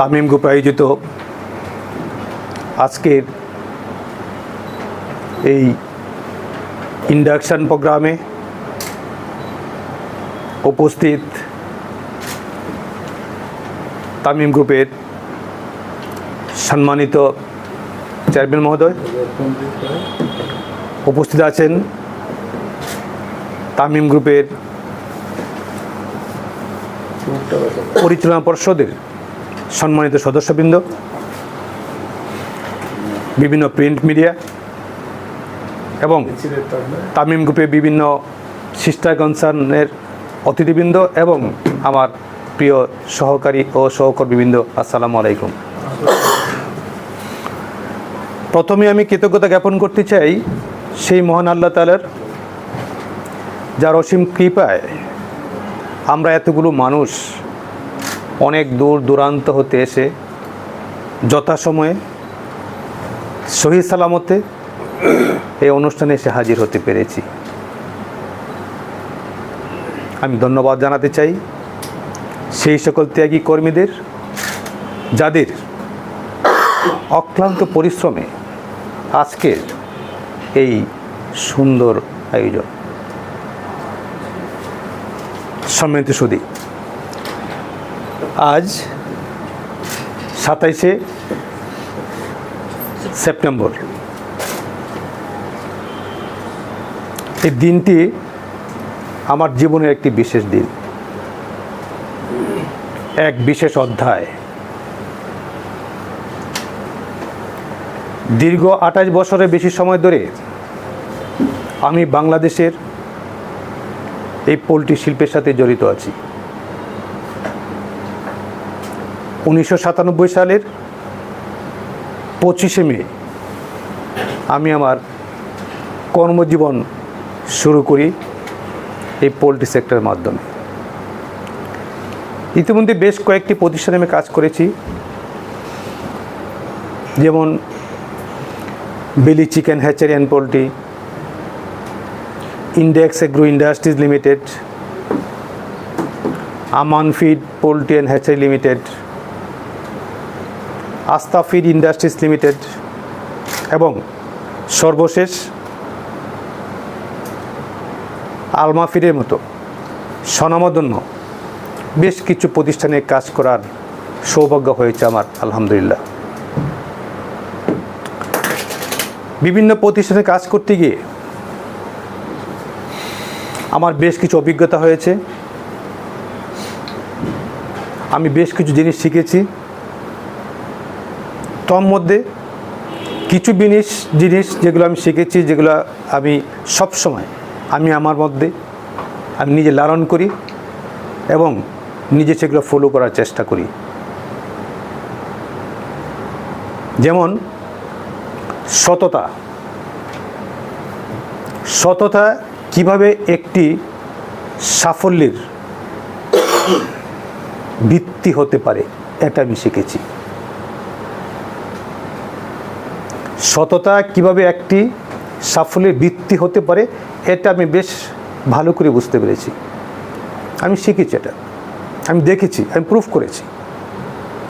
Tamim group আয়োজিত আজকের এই ইন্ডাকশান প্রোগ্রামে উপস্থিত তামিম গ্রুপের সম্মানিত চেয়ারম্যান মহোদয় উপস্থিত আছেন তামিম গ্রুপের পরিচালনা পর্ষদের সম্মানিত সদস্যবৃন্দ, বিভিন্ন প্রিন্ট মিডিয়া এবং তামিম গ্রুপে বিভিন্ন সিস্টার কনসার্নের অতিথিবৃন্দ এবং আমার প্রিয় সহকারী ও সহকর্মীবৃন্দ, আসসালামু আলাইকুম। প্রথমে আমি কৃতজ্ঞতা জ্ঞাপন করতে চাই সেই মহান আল্লাহ তালার যার অসীম কৃপায় আমরা এতগুলো মানুষ অনেক দূর দূরান্ত হতে এসে যথাসময়ে শহীদ সালামতে এই অনুষ্ঠানে এসে হাজির হতে পেরেছি। আমি ধন্যবাদ জানাতে চাই সেই সকল ত্যাগী কর্মীদের, যাদের অক্লান্ত পরিশ্রমে আজকের এই সুন্দর আয়োজন। সম্মানিত সুদী আজ সাতাইশে সেপ্টেম্বর। এই দিনটি আমার জীবনের একটি বিশেষ দিন। এক বিশেষ অধ্যায়। দীর্ঘ আঠাশ বছরের বেশি সময় ধরে আমি বাংলাদেশের এই পোলট্রি শিল্পের সাথে জড়িত আছি। উনিশশো সাতানব্বই সালের পঁচিশে মে আমি আমার কর্মজীবন শুরু করি এই পোলট্রি সেক্টরের মাধ্যমে। ইতিমধ্যে বেশ কয়েকটি প্রতিষ্ঠানে আমি কাজ করেছি। যেমন বেলি chicken hatchery and poultry, index agro industries limited, Aman feed poultry and hatchery limited Astha industries limited এবং সর্বশেষ আলমা ফিডের মতো স্বনামধন্য বেশ কিছু প্রতিষ্ঠানে কাজ করার সৌভাগ্য হয়েছে আমার, আলহামদুলিল্লাহ। বিভিন্ন প্রতিষ্ঠানে কাজ করতে গিয়ে আমার বেশ কিছু অভিজ্ঞতা হয়েছে। আমি বেশ কিছু জিনিস শিখেছি। তোর মধ্যে কিছু জিনিস জিনিস যেগুলো আমি শিখেছি, যেগুলো আমি সব সময় আমি আমার মধ্যে আমি নিজে লালন করি এবং নিজে সেগুলো ফলো করার চেষ্টা করি। যেমন সততা। সততা কীভাবে একটি সাফল্যের ভিত্তি হতে পারে, এটা আমি শিখেছি। সততা কীভাবে একটি সাফল্যের বৃত্তি হতে পারে, এটা আমি বেশ ভালো করে বুঝতে পেরেছি। আমি শিখেছি এটা। আমি দেখেছি, আমি প্রুফ করেছি।